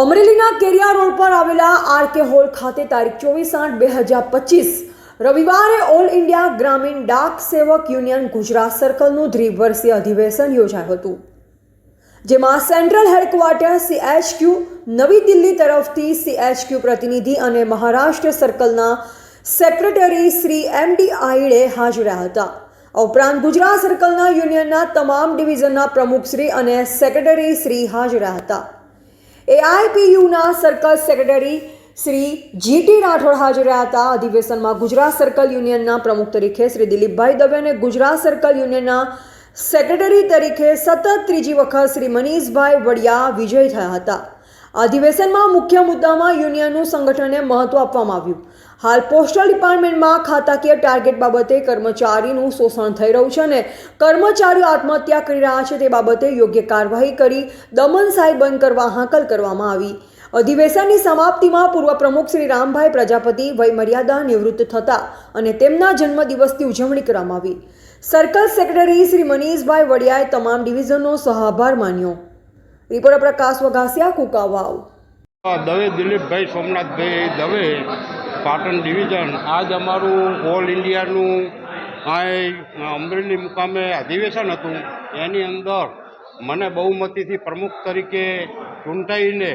અમરેલીના કેરિયા રોડ પર આવેલા આર કે હોલ ખાતે તારીખ ચોવીસ આઠ બે હજાર પચીસ રવિવારે ઓલ ઇન્ડિયા ગ્રામીણ ડાક સેવક યુનિયન ગુજરાત સર્કલનું દ્વિવર્ષીય અધિવેશન યોજાયું હતું, જેમાં સેન્ટ્રલ હેડક્વાર્ટર સીએચક્યુ નવી દિલ્હી તરફથી સીએચક્યુ પ્રતિનિધિ અને મહારાષ્ટ્ર સર્કલના સેક્રેટરી શ્રી એમ ડી આઈડે હાજર હતા. ઉપરાંત ગુજરાત સર્કલના યુનિયનના તમામ ડિવિઝનના પ્રમુખશ્રી અને સેક્રેટરી શ્રી હાજર હતા. એઆઈપીયુના circle secretary Shri GT Rathod હાજર રહ્યા હતા. અધિવેશનમાં ગુજરાત સર્કલ યુનિયનના પ્રમુખ તરીકે શ્રી દિલીપભાઈ દવે અને ગુજરાત સર્કલ યુનિયનના સેક્રેટરી તરીકે સતત ત્રીજી વખત શ્રી મનીષભાઈ વડિયા વિજય થયા હતા. અધિવેશનમાં મુખ્ય મુદ્દામાં યુનિયનનું સંગઠનને મહત્વ આપવામાં આવ્યું. હાલ પોસ્ટલ ડિપાર્ટમેન્ટમાં ખાતાકીય ટાર્ગેટ બાબતે કર્મચારીનું શોષણ થઈ રહ્યું છે અને કર્મચારીઓ આત્મહત્યા કરી રહ્યા છે તે બાબતે યોગ્ય કાર્યવાહી કરી દમનશાહી બંધ કરવા હાંકલ કરવામાં આવી. અધિવેશનની સમાપ્તિમાં પૂર્વ પ્રમુખ શ્રી રામભાઈ પ્રજાપતિ વયમર્યાદા નિવૃત્ત થતા અને તેમના જન્મદિવસની ઉજવણી કરવામાં આવી. સર્કલ સેક્રેટરી શ્રી મનીષભાઈ વડિયાએ તમામ ડિવિઝનનો સહઆભાર માન્યો. Reporter Prakash Vaghasiya Kukavav Dave Dilipbhai Somnathbhai Dave Patan division. આજ અમારું ઓલ ઇન્ડિયાનું આ અમરેલી મુકામે અધિવેશન હતું. એની અંદર મને બહુમતીથી પ્રમુખ તરીકે ચૂંટાઈને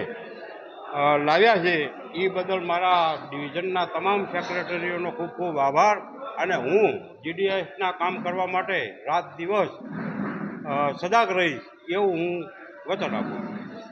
લાવ્યા છે. એ બદલ મારા ડિવિઝનના તમામ સેક્રેટરીઓનો ખૂબ ખૂબ આભાર અને હું જીડીએસના કામ કરવા માટે રાત દિવસ સજાગ રહીશ એવું હું 我找老公